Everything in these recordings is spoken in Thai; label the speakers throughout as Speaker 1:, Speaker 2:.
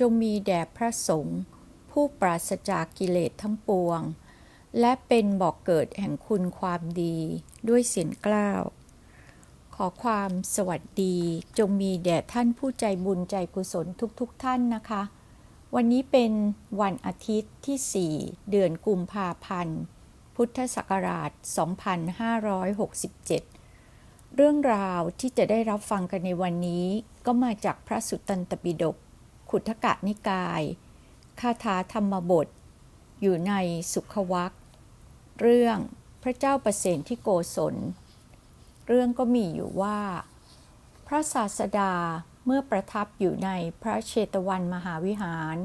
Speaker 1: จงมีแด่พระสงฆ์ผู้ปราศจากกิเลสทั้งปวง และเป็นบอกเกิดแห่งคุณความดีด้วยเสียงกล้าว ขอความสวัสดีจงมีแด่ท่านผู้ใจบุญใจกุศลทุกๆทท่านนะคะ วันนี้เป็นวันอาทิตย์ที่ 4 เดือนกุมภาพันธ์ พุทธศักราช 2567เรื่องราวที่จะได้รับฟังกันในวันนี้ก็มาจากพระสุตตันตปิฎก ขุทกะนิกาย คาถาธรรมบท อยู่ในสุขวักเรื่องพระเจ้าประเสนที่โกศล เรื่องก็มีอยู่ว่า พระศาสดาเมื่อประทับอยู่ในพระเชตวันมหาวิหาร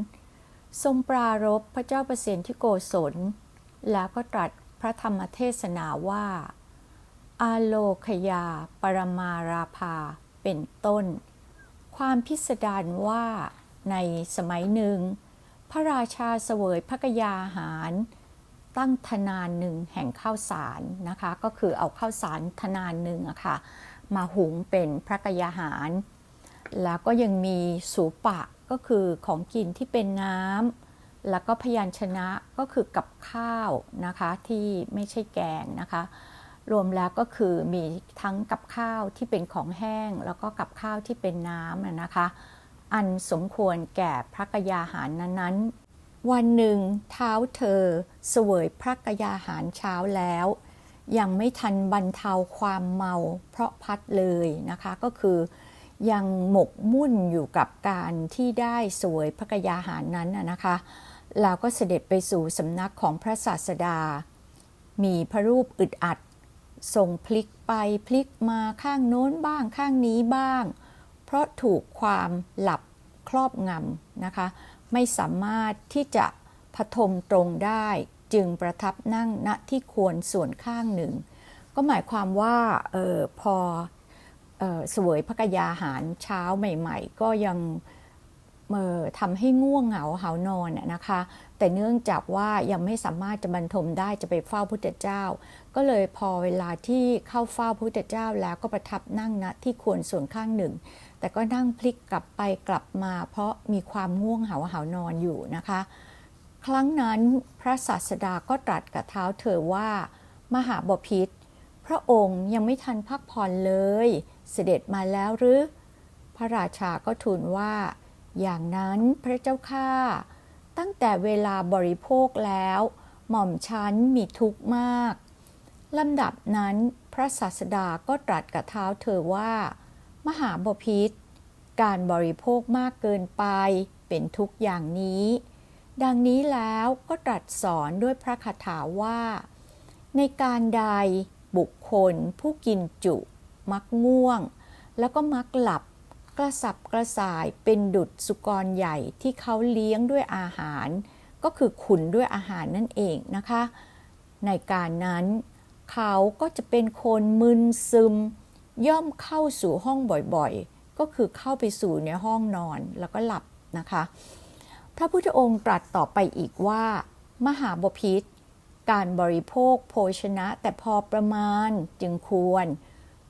Speaker 1: ทรงปรารบพระเจ้าประเสนที่โกศล แล้วก็ตรัสพระธรรมเทศนาว่า อาโลคยาปรมาราภาเป็นต้น ความพิสดารว่า ในสมัยหนึ่ง พระราชาเสวยพระกยาหาร ตั้งธนานหนึ่งแห่งข้าวสารนะคะ ก็คือเอาข้าวสารธนานหนึ่งอะค่ะมาหุงเป็นพระกยาหาร แล้วก็ยังมีสูปะก็คือของกินที่เป็นน้ำแล้วก็พยัญชนะก็คือกับข้าวนะคะที่ไม่ใช่แกงนะคะ รวมแล้วก็คือมีทั้งกับข้าวที่เป็นของแห้ง แล้วก็กับข้าวที่เป็นน้ำนะคะ อันสมควรแก่พระกยาหารนั้นๆ วันหนึ่งเท้าเธอเสวยพระกยาหารเช้าแล้ว ยังไม่ทันบรรเทาความเมาเพราะพัดเลยนะคะก็คือยังหมกมุ่นอยู่กับการที่ได้สวยพระกยาหารนั้นนะคะแล้วก็เสด็จไปสู่สำนักของพระศาสดา มีพระรูปอึดอัดส่งพลิกไปพลิกมาข้างโน้นบ้างข้างนี้บ้าง เพราะถูกความหลับครอบงำนะคะ ไม่สามารถที่จะพทมตรงได้จึงประทับนั่งณที่ควรส่วนข้างหนึ่ง ก็หมายความว่าออพอออสวยพระกยาหารเช้าใหม่ ๆ ก็ยังทำให้ง่วงเหงาหานอนนะคะ แต่เนื่องจากว่ายังไม่สามารถจะบรรทมได้จะไปเฝ้าพุทธเจ้า ก็เลยพอเวลาที่เข้าเฝ้าพุทธเจ้าแล้วก็ประทับนั่งณที่ควรส่วนข้างหนึ่ง แต่ก็นั่งพลิกกลับไปกลับมา เพราะมีความง่วงเหาเหานอนอยู่นะคะ ครั้งนั้นพระศาสดาก็ตรัสกับเท้าเธอว่า มหาบพิษพระองค์ยังไม่ทันพักผ่อนเลย เสด็จมาแล้วหรือ พระราชาก็ทูลว่า อย่างนั้นพระเจ้าข้าตั้งแต่เวลาบริโภคแล้ว หม่อมชั้นมีทุกข์มากลำดับนั้นพระศาสดาก็ตรัสกับเท้าเธอว่า มหาบพิษ การบริโภคมากเกินไปเป็นทุกอย่างนี้ ดังนี้แล้วก็ตรัสสอนด้วยพระคาถาว่า ในการใดบุคคลผู้กินจุ มักง่วง แล้วก็มักหลับกระสับกระส่ายเป็นดุดสุกรใหญ่ที่เขาเลี้ยงด้วยอาหาร ก็คือขุนด้วยอาหารนั่นเองนะคะ ในการนั้น เขาก็จะเป็นคนมึนซึม ย่อมเข้าสู่ห้องบ่อยๆ ก็คือเข้าไปสู่ในห้องนอนแล้วก็หลับนะคะ พระพุทธองค์ตรัสต่อไปอีกว่า มหาบพิษการบริโภคโภชนะแต่พอประมาณจึงควร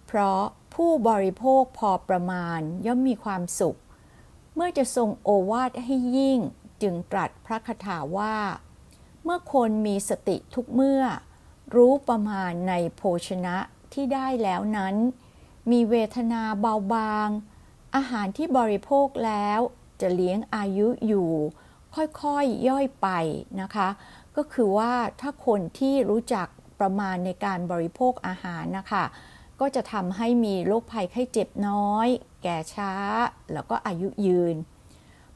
Speaker 1: เพราะผู้บริโภคพอประมาณย่อมมีความสุข เมื่อจะทรงโอวาทให้ยิ่งจึงตรัสพระคาถาว่า เมื่อคนมีสติทุกเมื่อ รู้ประมาณในโภชนะที่ได้แล้วนั้น มีเวทนาเบาบาง อาหารที่บริโภคแล้ว จะเลี้ยงอายุอยู่ ค่อยๆย่อยไปนะคะ ก็คือว่าถ้าคนที่รู้จักประมาณในการบริโภคอาหารนะคะ ก็จะทำให้มีโรคภัยไข้เจ็บน้อย แก่ช้า แล้วก็อายุยืน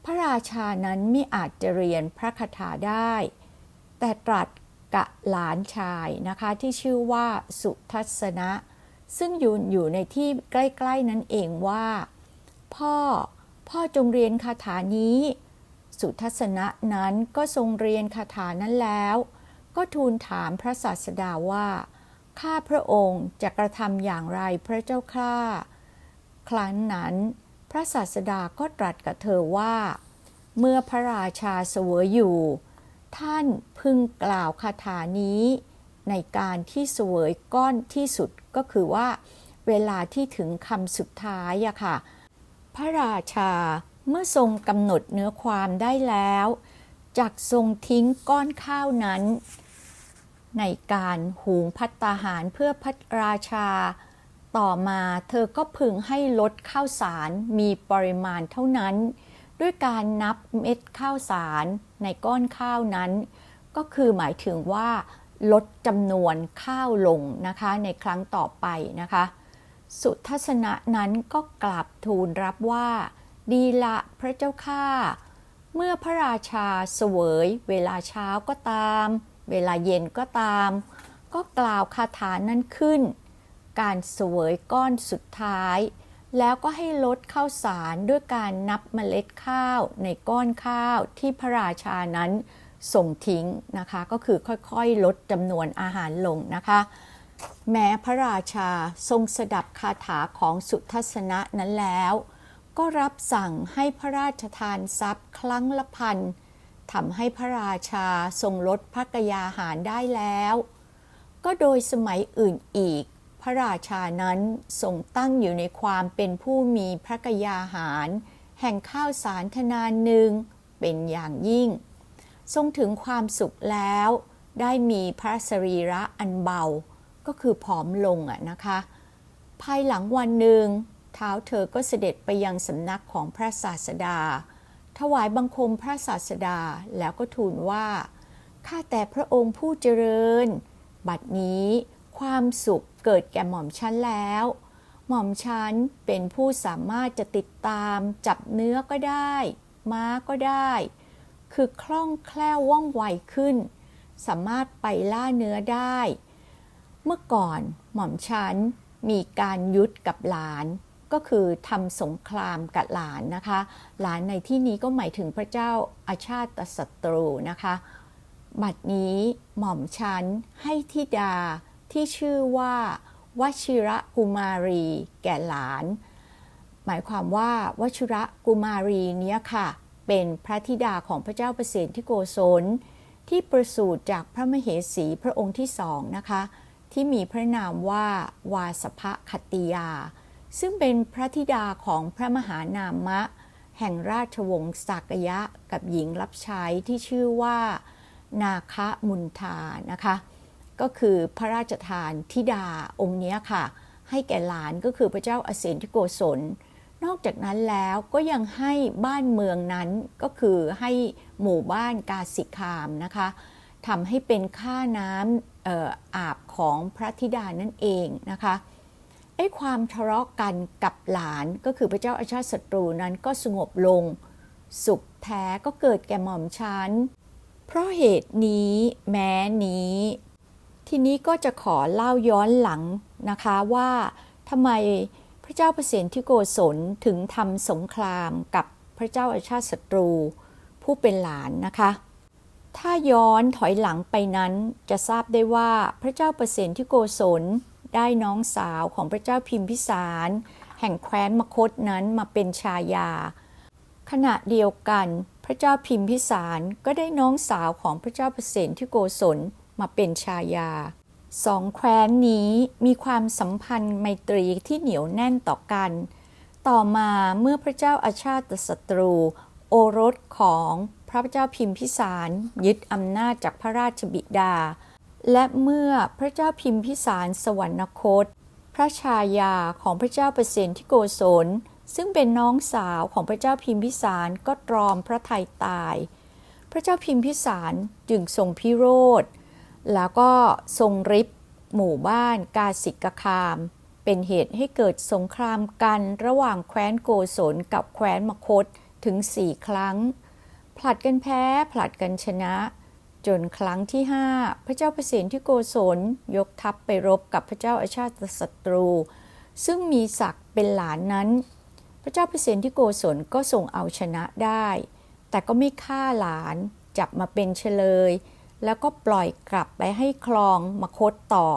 Speaker 1: พระราชานั้นไม่อาจจะเรียนพระคาถาได้ แต่ตรัสกะหลานชายนะคะที่ชื่อว่าสุทัศนะ ซึ่งอยู่อยู่ในที่ใกล้ๆนั้นเองว่า พ่อ พ่อจงเรียนคาถานี้ สุทัศนะนั้นก็ทรงเรียนคาถานั้นแล้ว ก็ทูลถามพระศาสดาว่า ข้าพระองค์จะกระทำอย่างไรพระเจ้าข้าครั้นนั้น พระศาสดาก็ตรัสกับเธอว่า เมื่อพระราชาเสวยอยู่ ท่านพึงกล่าวคาถานี้ ในการที่เสวยก้อนที่สุด ก็คือว่าเวลาที่ถึงคำสุดท้ายอะค่ะ พระราชาเมื่อทรงกำหนดเนื้อความได้แล้วจักทรงทิ้งก้อนข้าวนั้น ในการหุงพัตตาหารเพื่อพระราชา ต่อมาเธอก็พึงให้ลดข้าวสารมีปริมาณเท่านั้น ด้วยการนับเม็ดข้าวสารในก้อนข้าวนั้น ก็คือหมายถึงว่า ลดจำนวนข้าวลงนะคะในครั้งต่อไปนะคะ สุทัศนะนั้นก็กลับทูลรับว่า ดีละพระเจ้าข้าเมื่อพระราชาเสวย เวลาเช้าก็ตาม เวลาเย็นก็ตาม ก็กล่าวคาถานั้นขึ้น การเสวยก้อนสุดท้าย แล้วก็ให้ลดข้าวสารด้วยการนับเมล็ดข้าวในก้อนข้าวที่พระราชานั้น ส่งทิ้งนะคะก็คือค่อยๆ ลดจำนวนอาหารลงนะคะ แม้พระราชาทรงสดับคาถาของสุทัศนะนั้นแล้ว ก็รับสั่งให้พระราชทานทรัพย์ครั้งละพันทำให้พระราชาทรงลดพระกยาหารได้แล้ว ก็โดยสมัยอื่นอีก พระราชานั้นทรงตั้งอยู่ในความเป็นผู้มีพระกยาหาร แห่งข้าวสารทนานหนึ่งเป็นอย่างยิ่ง ทรงถึงความสุขแล้ว ได้มีพระสรีระอันเบา ก็คือผอมลงอะนะคะ ภายหลังวันหนึ่งเท้าเธอก็เสด็จไปยังสำนักของพระศาสดา ถวายบังคมพระศาสดาแล้วก็ทูลว่า ข้าแต่พระองค์ผู้เจริญ บัดนี้ความสุขเกิดแก่หม่อมฉันแล้ว หม่อมฉันเป็นผู้สามารถจะติดตามจับเนื้อก็ได้ ม้าก็ได้ คือคล่องแคล่วว่องไวขึ้น สามารถไปล่าเนื้อได้ เมื่อก่อนหม่อมฉันมีการยุดกับหลาน ก็คือทำสงครามกับหลานนะคะ หลานในที่นี้ก็หมายถึงพระเจ้าอาชาติศัตรูนะคะ บัดนี้หม่อมฉันให้ธิดาที่ชื่อว่าวชิระกุมารีแก่หลาน หมายความว่าวชิระกุมารีเนี้ยค่ะ เป็นพระธิดาของพระเจ้าประเสนที่โกศลที่ประสูติจากพระมเหสีพระองค์ที่สองนะคะ ที่มีพระนามว่าวาสภคติยา ซึ่งเป็นพระธิดาของพระมหานามะ แห่งราชวงศ์สักยะกับหญิงรับใช้ที่ชื่อว่า นาคมุนทานะคะ ก็คือพระราชทานธิดาองค์นี้ค่ะ ให้แก่หลานก็คือพระเจ้าอเสนทิโกศล นอกจากนั้นแล้วก็ยังให้บ้านเมืองนั้นก็คือให้หมู่บ้านกาสิคามนะคะทำให้เป็นค่าน้ำอออาบของพระธิดานั่นเองนะคะไอ้ความทะเลาะกันกับหลานก็คือพระเจ้าอาชาติศัตรูนั้นก็สงบลง สุขแท้ก็เกิดแก่หม่อมชันเพราะเหตุนี้แม้นี้ ทีนี้ก็จะขอเล่าย้อนหลังนะคะว่าทำไม ระเจ้าประสนที่โกศลถึงทำสงครามกับพระเจ้าอาชาติศัตรู ผู้เป็นหลานนะคะ ถ้าย้อนถอยหลังไปนั้นจะทราบได้ว่าพระเจ้าประสนที่โกศลได้น้องสาวของพระเจ้าพิมพิสาร แห่งแคว้นมคตนั้นมาเป็นชายา ขณะเดียวกัน พระเจ้าพิมพิสารก็ได้น้องสาวของพระเจ้าประสนที่โกศลมาเป็นชายา สองแคว้นนี้มีความสัมพันธ์ไมตรีที่เหนียวแน่นต่อกัน ต่อมาเมื่อพระเจ้าอาชาติศัตรู โอรสของพระเจ้าพิมพิสาร ยึดอำนาจจากพระราชบิดา และเมื่อพระเจ้าพิมพิสารสวรรคต พระชายาของพระเจ้าเปรตที่โกศล ซึ่งเป็นน้องสาวของพระเจ้าพิมพิสารก็ตรอมพระทัยตาย พระเจ้าพิมพิสารจึงทรงพิโรธ แล้วก็ทรงริบหมู่บ้านกาสิกคาม เป็นเหตุให้เกิดสงครามกันระหว่างแคว้นโกศลกับแคว้นมคตถึงสี่ครั้ง ผลัดกันแพ้ผลัดกันชนะ จนครั้งที่ห้าพระเจ้าประสิทธิโกศลยกทัพไปรบกับพระเจ้าอาชาติศัตรู ซึ่งมีศักดิ์เป็นหลานนั้น พระเจ้าประสิทธิโกศลก็ทรงเอาชนะได้ แต่ก็ไม่ฆ่าหลานจับมาเป็นเฉลย แล้วก็ปล่อยกลับไปให้คลองมคตต่อ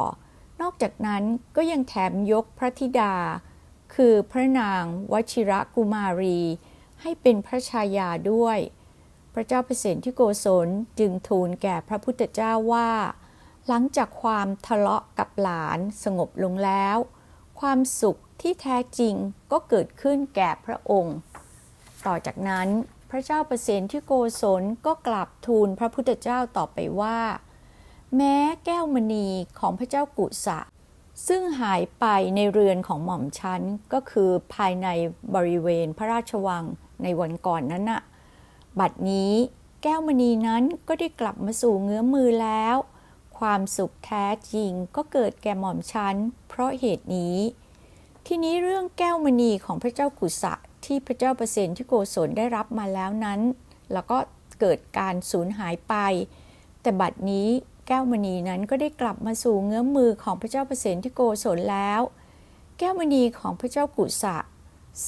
Speaker 1: นอกจากนั้นก็ยังแถมยกพระธิดา คือพระนางวชิระกุมารี ให้เป็นพระชายาด้วย พระเจ้าเปรตที่โกศลจึงทูลแก่พระพุทธเจ้าว่า หลังจากความทะเลาะกับหลานสงบลงแล้ว ความสุขที่แท้จริงก็เกิดขึ้นแก่พระองค์ ต่อจากนั้น พระเจ้าประเสนที่โกศลก็กลับทูลพระพุทธเจ้าต่อไปว่า แม้แก้วมณีของพระเจ้ากุสะ ซึ่งหายไปในเรือนของหม่อมชันก็คือภายในบริเวณพระราชวังในวันก่อนนั้นน่ะบัดนี้แก้วมณีนั้นก็ได้กลับมาสู่เงื้อมือแล้ว ความสุขแท้จริงก็เกิดแก่หม่อมชันเพราะเหตุนี้ ที่นี้เรื่องแก้วมณีของพระเจ้ากุสะ ที่พระเจ้าประเสนที่โกศลได้รับมาแล้วนั้น แล้วก็เกิดการสูญหายไป แต่บัดนี้แก้วมณีนั้นก็ได้กลับมาสู่เงื้อมมือของพระเจ้าประเสนที่โกศลแล้ว แก้วมณีของพระเจ้ากุสะ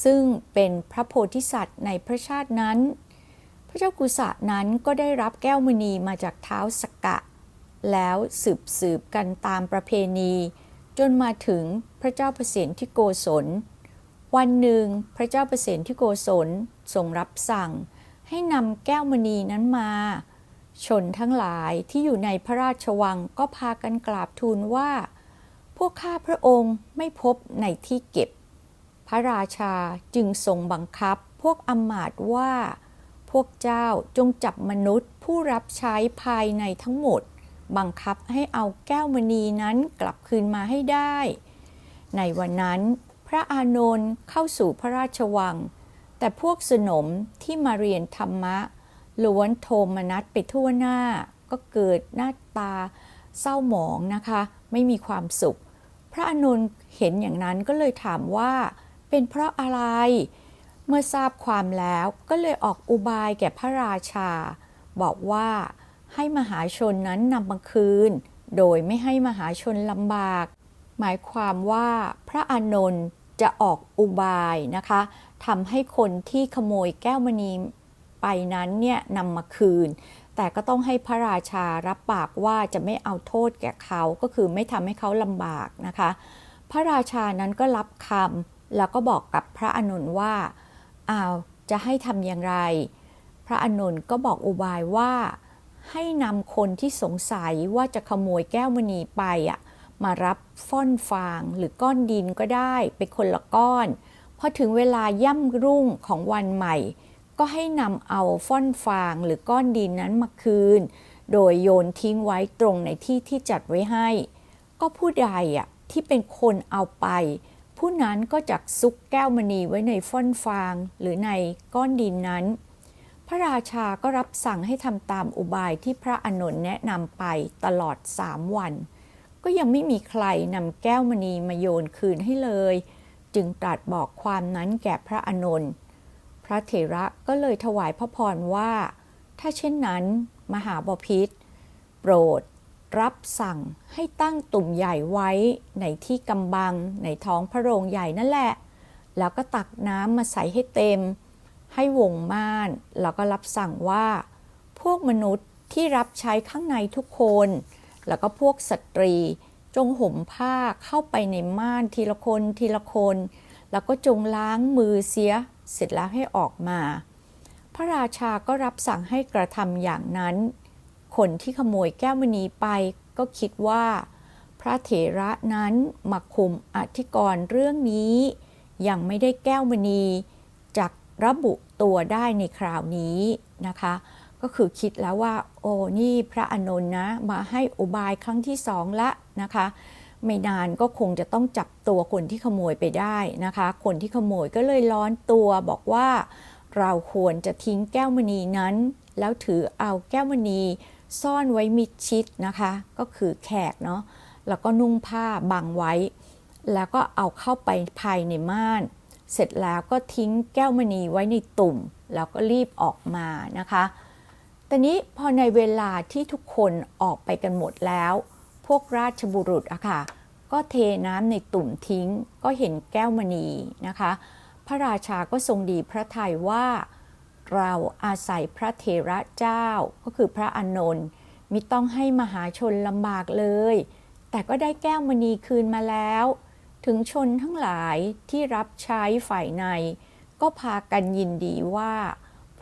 Speaker 1: ซึ่งเป็นพระโพธิสัตว์ในพระชาตินั้น พระเจ้ากุสะนั้นก็ได้รับแก้วมณีมาจากเท้าสกกะ แล้วสืบสืบกันตามประเพณี จนมาถึงพระเจ้าประเสนที่โกศล วันหนึ่งพระเจ้าประเสนที่โกศลทรงรับสั่ง ให้นำแก้วมณีนั้นมา ชนทั้งหลายที่อยู่ในพระราชวังก็พากันกราบทูลว่า พวกข้าพระองค์ไม่พบในที่เก็บ พระราชาจึงทรงบังคับพวกอำมาตว่า พวกเจ้าจงจับมนุษย์ผู้รับใช้ภายในทั้งหมด บังคับให้เอาแก้วมณีนั้นกลับคืนมาให้ได้ ในวันนั้น พระอานนท์เข้าสู่พระราชวัง แต่พวกสนมที่มาเรียนธรรมะล้วนโทมนัสไปทั่วหน้า ก็เกิดหน้าตาเศร้าหมองนะคะ ไม่มีความสุข พระอานนท์เห็นอย่างนั้นก็เลยถามว่า เป็นเพราะอะไร เมื่อทราบความแล้วก็เลยออกอุบายแก่พระราชา บอกว่าให้มหาชนนั้นนำมาคืน โดยไม่ให้มหาชนลำบาก หมายความว่าพระอานนท์ จะออกอุบายนะคะทำให้คนที่ขโมยแก้วมณีไปนั้นเนี่ยนำมาคืน แต่ก็ต้องให้พระราชารับปากว่าจะไม่เอาโทษแก่เขาก็คือไม่ทำให้เขาลำบากนะคะ พระราชานั้นก็รับคำแล้วก็บอกกับพระอานนว่าอ้าวจะให้ทำอย่างไร พระอานนก็บอกอุบายว่าให้นำคนที่สงสัยว่าจะขโมยแก้วมณีไปอะ มารับฟ่อนฟางหรือก้อนดินก็ได้เป็นคนละก้อน พอถึงเวลาย่ำรุ่งของวันใหม่ ก็ให้นำเอาฟ่อนฟางหรือก้อนดินนั้นมาคืน โดยโยนทิ้งไว้ตรงในที่ที่จัดไว้ให้ ก็ผู้ใดอะที่เป็นคนเอาไป ผู้นั้นก็จักซุกแก้วมณีไว้ในฟ่อนฟางหรือในก้อนดินนั้น พระราชาก็รับสั่งให้ทำตามอุบายที่พระอานนท์แนะนำไปตลอดสามวัน ก็ยังไม่มีใครนำแก้วมณีมาโยนคืนให้เลย จึงตรัสบอกความนั้นแก่พระอานนท์พระเถระก็เลยถวายพระพรว่า ถ้าเช่นนั้น มหาบพิษโปรด รับสั่งให้ตั้งตุ่มใหญ่ไว้ในที่กำบังในท้องพระโรงใหญ่นั่นแหละ แล้วก็ตักน้ำมาใส่ให้เต็ม ให้วงม่าน แล้วก็รับสั่งว่า พวกมนุษย์ที่รับใช้ข้างในทุกคน แล้วก็พวกสตรี จงห่มผ้าเข้าไปในม่านทีละคนทีละคน แล้วก็จงล้างมือเสียเสร็จแล้วให้ออกมา พระราชาก็รับสั่งให้กระทำอย่างนั้น คนที่ขโมยแก้วมณีไปก็คิดว่า พระเถระนั้นมาคุมอธิกรณ์เรื่องนี้ ยังไม่ได้แก้วมณีจากระบุตัวได้ในคราวนี้นะคะ ก็คือคิดแล้วว่า โอ้นี่พระอนนท์นะ มาให้อุบายครั้งที่สองละนะคะ ไม่นานก็คงจะต้องจับตัวคนที่ขโมยไปได้นะคะ คนที่ขโมยก็เลยร้อนตัวบอกว่า เราควรจะทิ้งแก้วมณีนั้น แล้วถือเอาแก้วมณีซ่อนไว้มิดชิดนะคะ ก็คือแขกเนาะแล้วก็นุ่งผ้าบังไว้ แล้วก็เอาเข้าไปภายในม่าน เสร็จแล้วก็ทิ้งแก้วมณีไว้ในตุ่ม แล้วก็รีบออกมานะคะ แต่นี้พอในเวลาที่ทุกคนออกไปกันหมดแล้ว พวกราชบุรุษอะค่ะ ก็เทน้ำในตุ่มทิ้ง ก็เห็นแก้วมณีนะคะ พระราชาก็ทรงดีพระทัยว่า เราอาศัยพระเถระเจ้าก็คือพระอานนท์มิต้องให้มหาชนลำบากเลย แต่ก็ได้แก้วมณีคืนมาแล้ว ถึงชนทั้งหลายที่รับใช้ฝ่ายใน ก็พากันยินดีว่า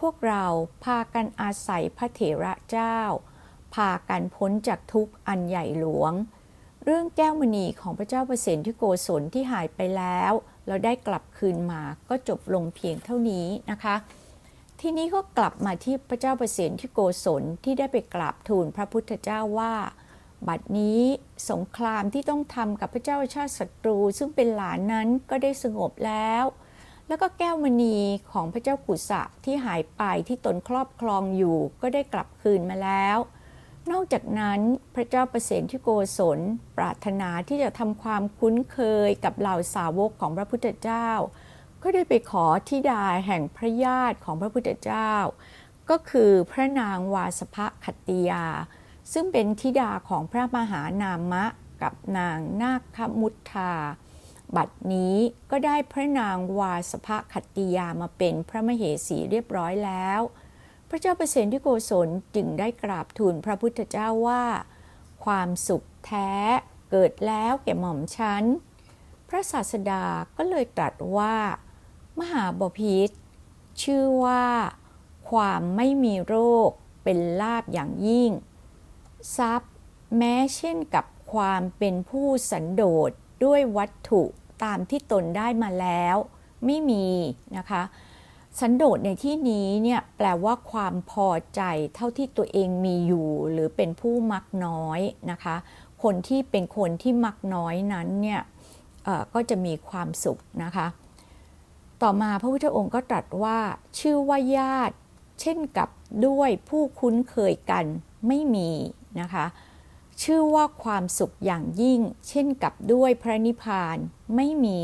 Speaker 1: วกเราพากันอาศัยพระเถระเจ้า พากันพ้นจากทุกข์อันใหญ่หลวง เรื่องแก้วมณีของพระเจ้าประเสนที่โกศลที่หายไปแล้ว เราได้กลับคืนมาก็จบลงเพียงเท่านี้นะคะ ทีนี้ก็กลับมาที่พระเจ้าประเสนที่โกศลที่ได้ไปกราบทูลพระพุทธเจ้าว่า บัดนี้สงครามที่ต้องทำกับพระเจ้าชาติศัตรู ซึ่งเป็นหลานนั้นก็ได้สงบแล้ว แล้วก็แก้วมณีของพระเจ้ากุสะที่หายไปที่ตนครอบครองอยู่ก็ได้กลับคืนมาแล้ว นอกจากนั้นพระเจ้าประเสนที่โกศลปรารถนาที่จะทำความคุ้นเคยกับเหล่าสาวกของพระพุทธเจ้า ก็ได้ไปขอทิดาแห่งพระญาติของพระพุทธเจ้า ก็คือพระนางวาสภคติยา ซึ่งเป็นธิดาของพระมหานามะกับนางนาคมุทธา บัดนี้ก็ได้พระนางวาสภคัตติยามาเป็นพระมเหสีเรียบร้อยแล้ว พระเจ้าเปรตที่โกศลจึงได้กราบทูลพระพุทธเจ้าว่า ความสุขแท้เกิดแล้วแก่หม่อมฉัน พระศาสดาก็เลยตรัสว่า มหาบพิษชื่อว่า ความไม่มีโรคเป็นลาบอย่างยิ่ง ทรัพย์ แม้เช่นกับความเป็นผู้สันโดษด้วยวัตถุ ตามที่ตนได้มาแล้ว ไม่มีนะคะสันโดษในที่นี้เนี่ยแปลว่าความพอใจเท่าที่ตัวเองมีอยู่ หรือเป็นผู้มักน้อยนะคะ คนที่เป็นคนที่มักน้อยนั้นเนี่ยก็จะมีความสุขนะคะ ต่อมาพระพุทธองค์ก็ตรัสว่า ชื่อว่าญาติ เช่นกับด้วยผู้คุ้นเคยกันไม่มีนะคะ ชื่อว่าความสุขอย่างยิ่ง เช่นกับด้วยพระนิพพานไม่มี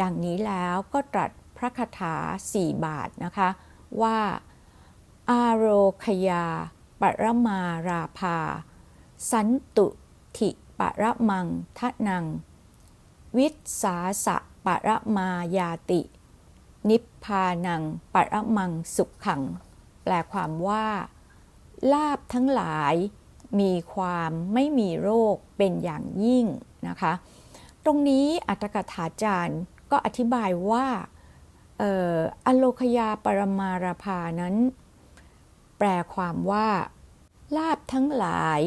Speaker 1: ดังนี้แล้วก็ตรัสพระคาถาสี่บาทนะคะ ว่าอาโรคยา ปรมาราภา สันตุถิปรมังทะนัง วิสาสะปรมายาติ นิพพานังปรมังสุขขัง แปลความว่า ลาบทั้งหลาย มีความไม่มีโรคเป็นอย่างยิ่งนะคะ ตรงนี้อัตถกถาจารย์ก็อธิบายว่าเอ่ออโลคยาปรมาราภานั้น แปลความว่า ลาบทั้งหลาย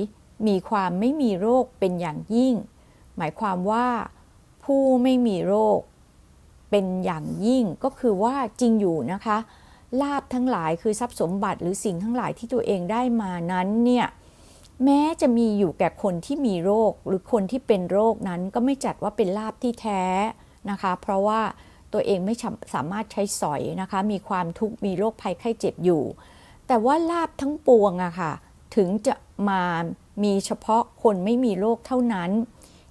Speaker 1: มีความไม่มีโรคเป็นอย่างยิ่ง หมายความว่า ผู้ไม่มีโรค เป็นอย่างยิ่งก็คือว่าจริงอยู่นะคะ ลาบทั้งหลายคือทรัพย์สมบัติหรือสิ่งทั้งหลายที่ตัวเองได้มานั้นเนี่ย แม้จะมีอยู่แก่คนที่มีโรคหรือคนที่เป็นโรคนั้นก็ไม่จัดว่าเป็นลาบที่แท้นะคะ เพราะว่าตัวเองไม่สามารถใช้สอยนะคะ มีความทุกข์มีโรคภัยไข้เจ็บอยู่ แต่ว่าลาบทั้งปวงอะค่ะถึงจะมามีเฉพาะคนไม่มีโรคเท่านั้น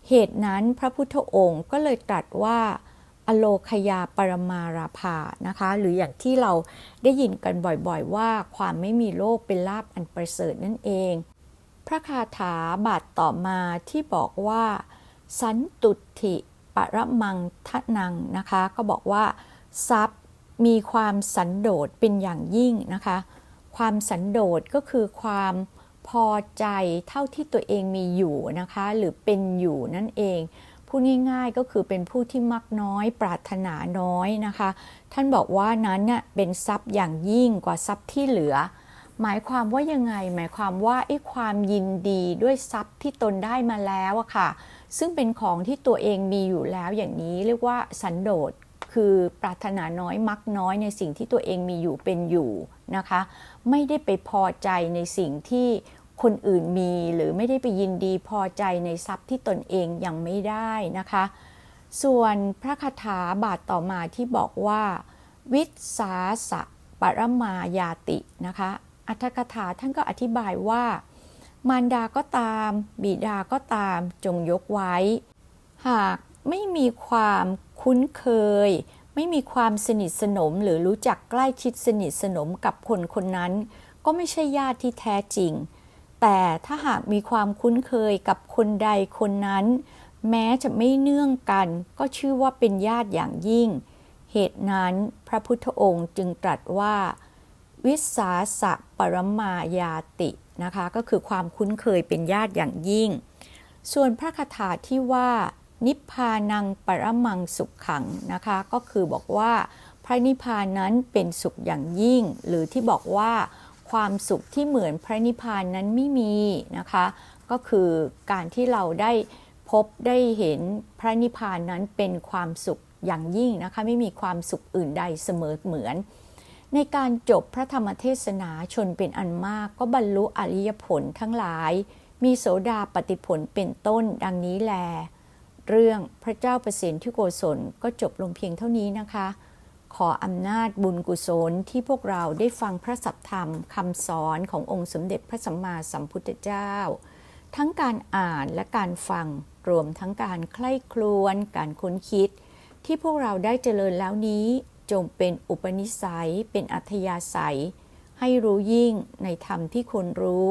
Speaker 1: เหตุนั้นพระพุทธองค์ก็เลยตรัสว่าอโลคยาปรมาราภานะคะ หรืออย่างที่เราได้ยินกันบ่อยๆว่าความไม่มีโรคเป็นลาบอันประเสริฐนั่นเอง ระคาถาบาทต่อมาที่บอกว่า สันตุถิปรมังทะนังนะคะ ก็บอกว่า ทรัพย์มีความสันโดษเป็นอย่างยิ่งนะคะ ความสันโดษก็คือความพอใจเท่าที่ตัวเองมีอยู่นะคะ หรือเป็นอยู่นั่นเองพูดง่ายๆก็คือเป็นผู้ที่มักน้อย ปรารถนาน้อยนะคะ ท่านบอกว่านั้นเนี่ยเป็นทรัพย์อย่างยิ่งกว่าทรัพย์ที่เหลือ หมายความว่ายังไง หมายความว่าไอ้ความยินดีด้วยทรัพย์ที่ตนได้มาแล้วอะค่ะ ซึ่งเป็นของที่ตัวเองมีอยู่แล้วอย่างนี้เรียกว่าสันโดษคือปรารถนาน้อยมักน้อยในสิ่งที่ตัวเองมีอยู่เป็นอยู่นะคะ ไม่ได้ไปพอใจในสิ่งที่คนอื่นมีหรือไม่ได้ไปยินดีพอใจในทรัพย์ที่ตนเองยังไม่ได้นะคะ ส่วนพระคาถาบาทต่อมาที่บอกว่า วิสาสะปรมายาตินะคะ อัตถกถาท่านก็อธิบายว่า มารดาก็ตาม บิดาก็ตามจงยกไว้ หากไม่มีความคุ้นเคย ไม่มีความสนิทสนมหรือรู้จักใกล้ชิดสนิทสนมกับคนคนนั้น ก็ไม่ใช่ญาติที่แท้จริง แต่ถ้าหากมีความคุ้นเคยกับคนใดคนนั้น แม้จะไม่เนื่องกัน ก็ชื่อว่าเป็นญาติอย่างยิ่ง เหตุนั้นพระพุทธองค์จึงตรัสว่า วิสาสะปรมายาตินะคะก็คือความคุ้นเคยเป็นญาติอย่างยิ่ง ส่วนพระคาถาที่ว่านิพพานังปรมังสุขขังนะคะก็คือบอกว่าพระนิพพานนั้นเป็นสุขอย่างยิ่ง หรือที่บอกว่าความสุขที่เหมือนพระนิพพานนั้นไม่มีนะคะก็คือการที่เราได้พบได้เห็นพระนิพพานนั้นเป็นความสุขอย่างยิ่งนะคะไม่มีความสุขอื่นใดเสมอเหมือน ในการจบพระธรรมเทศนาชนเป็นอันมากก็บรรลุอริยผลทั้งหลาย มีโสดาปฏิผลเป็นต้นดังนี้แล เรื่องพระเจ้าประสิทธิโกศลก็จบลงเพียงเท่านี้นะคะ ขออำนาจบุญกุศลที่พวกเราได้ฟังพระสัทธรรมคำสอนขององค์สมเด็จพระสัมมาสัมพุทธเจ้า ทั้งการอ่านและการฟังรวมทั้งการใคร่ครวญการค้นคิด ที่พวกเราได้เจริญแล้วนี้ จงเป็นอุปนิสัยเป็นอัธยาศัย ให้รู้ยิ่งในธรรมที่ควรรู้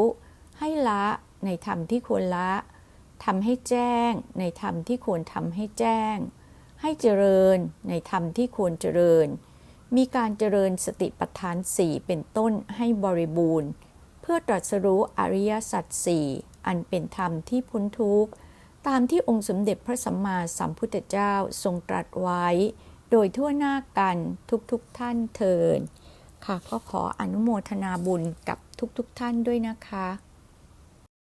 Speaker 1: ให้ละในธรรมที่ควรละทำให้แจ้ง ในธรรมที่ควรทำให้แจ้ง ให้เจริญในธรรมที่ควรเจริญ มีการเจริญสติปัฏฐานสี่เป็นต้นให้บริบูรณ์ เพื่อตรัสรู้อริยสัจสี่อันเป็นธรรมที่พ้นทุกข์ ตามที่องค์สมเด็จพระสัมมาสัมพุทธเจ้าทรงตรัสไว้ โดยทั่วหน้ากันทุกๆทท่านเทินค่ะก็ขออนุโมทนาบุญกับทุกๆทท่านด้วยนะคะ